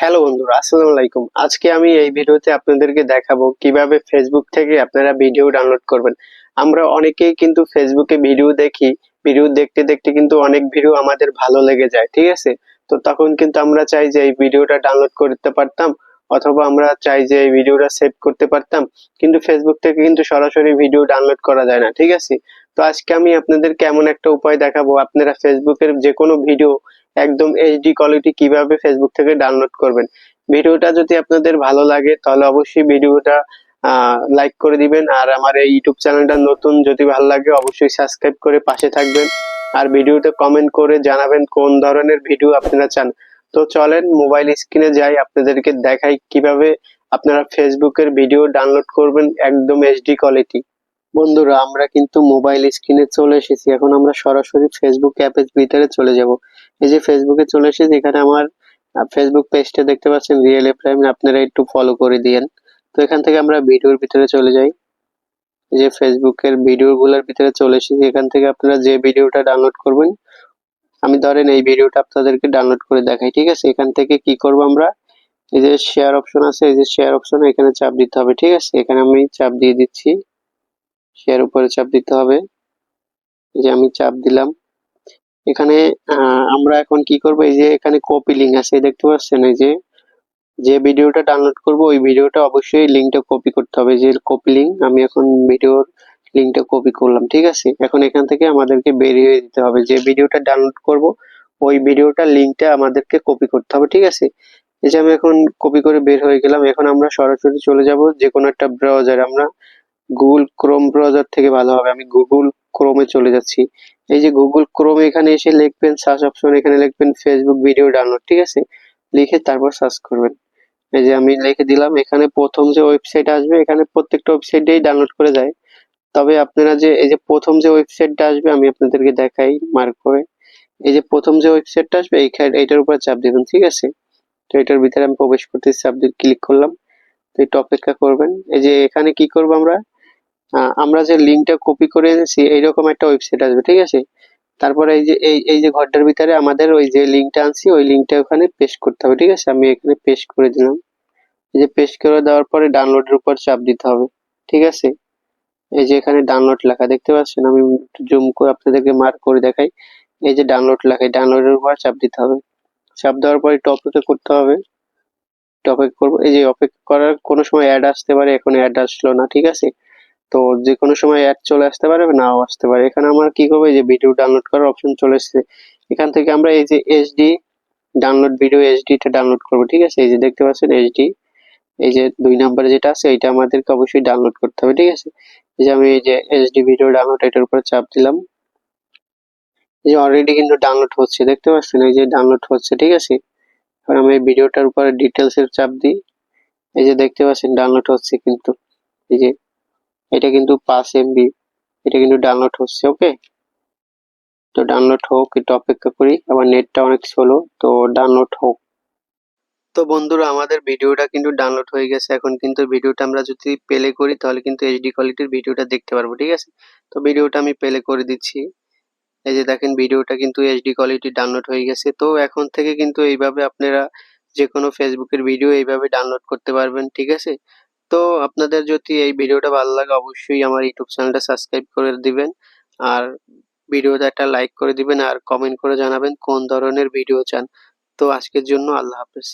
Hello বন্ধুরা, আসসালামু আলাইকুম। আজকে আমি এই ভিডিওতে আপনাদেরকে দেখাবো কীভাবে ফেসবুক থেকে আপনারা ভিডিও ডাউনলোড করবেন। আমরা অনেকেই কিন্তু ফেসবুকে ভিডিও দেখি ভিডিও দেখতে দেখতে কিন্তু অনেক ভিডিও আমাদের ভালো লেগে যায়, ঠিক আছে? তো তখন কিন্তু আমরা চাই যে এই ভিডিওটা ডাউনলোড করতে পারতাম, অথবা আমরা চাই যে এই ভিডিওটা সেভ করতে পারতাম, কিন্তু ফেসবুক থেকে কিন্তু সরাসরি ভিডিও ডাউনলোড করা যায় না, ঠিক আছে? তো আজকে আমি আপনাদেরকে এমন একটা উপায় দেখাবো, আপনারা ফেসবুকের যে কোনো ভিডিও একদম এইচডি কোয়ালিটি কীভাবে ফেসবুক থেকে ডাউনলোড করবেন। ভিডিওটা যদি আপনাদের ভালো লাগে, তাহলে অবশ্যই ভিডিওটা লাইক করে দিবেন। আর আমার এই ইউটিউব চ্যানেলটা নতুন যদি ভালো লাগে, অবশ্যই সাবস্ক্রাইব করে পাশে থাকবেন। আর ভিডিওতে কমেন্ট করে জানাবেন কোন ধরনের ভিডিও আপনারা চান। তো চলেন মোবাইল স্ক্রিনে যাই, আপনাদেরকে দেখাই কীভাবে আপনারা ফেসবুকের ভিডিও ডাউনলোড করবেন একদম এইচডি কোয়ালিটি বন্ধুরা, আমরা কিন্তু মোবাইল স্ক্রিনে চলে এসেছি। এখন আমরা সরাসরি ফেসবুক অ্যাপের ভিতরে চলে যাব। এই যে ফেসবুকে চলে এসেছি, এখানে আমার ফেসবুক পেজটা দেখতে পাচ্ছেন রিয়েল প্রাইম আপনারা একটু ফলো করে দিয়েন। তো এখান থেকে আমরা ভিডিওর ভিতরে চলে যাই। এই যে ফেসবুকের ভিডিওগুলোর ভিতরে চলে এসেছি, এখান থেকে আপনারা যে ভিডিওটা ডাউনলোড করবেন, আমি ধরেন এই ভিডিওটা আপনাদেরকে ডাউনলোড করে দেখাই, ঠিক আছে? এখান থেকে কি করব আমরা? এই যে শেয়ার অপশন আছে, এই যে শেয়ার অপশন এখানে চাপ দিতে হবে, ঠিক আছে? এখানে আমি চাপ দিয়ে দিচ্ছি শেয়ার উপরে চাপ দিতে হবে। এই যে আমি চাপ দিলাম। এখানে আমরা এখন কি করব? এই যে এখানে কপি লিঙ্ক আছে দেখতে পাচ্ছেন? এই যে যে ভিডিওটা ডাউনলোড করব, ওই ভিডিওটা অবশ্যই লিঙ্কটা কপি করতে হবে। যে কপি লিঙ্ক আমি এখন ভিডিওর লিঙ্কটা কপি করলাম, ঠিক আছে? এখন এখান থেকে আমাদেরকে বেরিয়ে দিতে হবে। যে ভিডিওটা ডাউনলোড করব, ওই ভিডিওটার লিঙ্কটা আমাদেরকে কপি করতে হবে, ঠিক আছে? এই যে আমি এখন কপি করে বের হয়ে গেলাম। এখন আমরা সরাসরি চলে যাব যে কোনো একটা ব্রাউজার আমরা গুগল ক্রোম ব্রাউজার থেকে ভালো হবে আমি গুগল ক্রোমে চলে যাচ্ছি। এই যে গুগল ক্রোম এখানে এসে লিখবেন সার্চ অপশন এখানে লিখবেন ফেসবুক ভিডিও ডাউনলোড ঠিক আছে? লিখে তারপর সার্চ করবেন। এই যে আমি লিখে দিলাম, এখানে প্রথম যে ওয়েবসাইট আসবে, এখানে প্রত্যেকটা ওয়েবসাইটেই ডাউনলোড করে যায়। তবে আপনারা যে, এই যে প্রথম যে ওয়েবসাইটটা আসবে, আমি আপনাদেরকে দেখাই মার্ক করে। এই যে প্রথম যে ওয়েবসাইটটা আসবে, এইখানে, এইটার উপর চাপ দিবেন, ঠিক আছে? তো এটার ভিতরে আমি প্রবেশ করতে চাপ দিয়ে ক্লিক করলাম। তো একটু অপেক্ষা করবেন। এই যে এখানে কি করব আমরা? আমরা যে লিঙ্কটা কপি করে এনেছি এইরকম একটা ওয়েবসাইট আসবে, ঠিক আছে? তারপরে এই যে, এই এই যে ঘরটার ভিতরে আমাদের ওই যে লিঙ্কটা আনছি, ওই লিঙ্কটা ওখানে পেস্ট করতে হবে, ঠিক আছে? আমি এখানে পেস্ট করে দিলাম। এই যে পেস্ট করে দেওয়ার পরে ডাউনলোডের উপর চাপ দিতে হবে, ঠিক আছে? এই যে এখানে ডাউনলোড লেখা দেখতে পাচ্ছেন? আমি জুম করে আপনাদেরকে মার্ক করে দেখাই। এই যে ডাউনলোড লেখা ডাউনলোডের উপর চাপ দিতে হবে। চাপ দেওয়ার পরে টপিকে করতে হবে। টপিক করব, এই যে অপেক্ষা করার কোনো সময় অ্যাড আসতে পারে, এখন অ্যাড আসলো না, ঠিক আছে? তো যে কোনো সময় অ্যাড চলে আসতে পারে নাও আসতে পারে এখানে আমরা কি করব এই যে ভিডিও ডাউনলোড করার অপশন চলে এসেছে এখান থেকে আমরা এই যে এইচডি ডাউনলোড ভিডিও এইচডিটা ডাউনলোড করব ঠিক আছে এই যে দেখতে পাচ্ছেন এইচডি এই যে দুই নাম্বারে যেটা আছে এটা আমাদেরকে অবশ্যই ডাউনলোড করতে হবে ঠিক আছে এই যে আমি এই যে এইচডি ভিডিও ডাউনলোড এটার উপর চাপ দিলাম এই যে অলরেডি কিন্তু ডাউনলোড হচ্ছে দেখতে পাচ্ছেন এই যে ডাউনলোড হচ্ছে ঠিক আছে এখন আমি এই ভিডিওটার উপরে ডিটেলস এর চাপ দিই এই যে দেখতে পাচ্ছেন ডাউনলোড হচ্ছে কিন্তু এই যে এটা কিন্তু পাঁচ এমবি এটা কিন্তু ডাউনলোড হচ্ছে ওকে তো ডাউনলোড হোক, একটু অপেক্ষা করি আবার নেটটা অনেক স্লো তো ডাউনলোড হোক। তো বন্ধুরা, আমাদের ভিডিওটা কিন্তু ডাউনলোড হয়ে গেছে, এখন কিন্তু ভিডিওটা আমরা যদি প্লে করি, তাহলে কিন্তু এইচডি কোয়ালিটির ভিডিওটা দেখতে পারব, ঠিক আছে? তো ভিডিওটা আমি প্লে করে দিচ্ছি। এই যে দেখেন, ভিডিওটা কিন্তু এইচডি কোয়ালিটি ডাউনলোড হয়ে গেছে। তো এখন থেকে কিন্তু এইভাবে আপনারা যে কোনো ফেসবুকের ভিডিও এইভাবে ডাউনলোড করতে পারবেন, ঠিক আছে? তো আপনাদের যদি এই ভিডিওটা ভালো লাগে, অবশ্যই আমার ইউটিউব চ্যানেলটা সাবস্ক্রাইব করে দিবেন। আর ভিডিওটা একটা লাইক করে দিবেন আর কমেন্ট করে জানাবেন কোন ধরনের ভিডিও চান। তো আজকের জন্য আল্লাহ হাফেজ।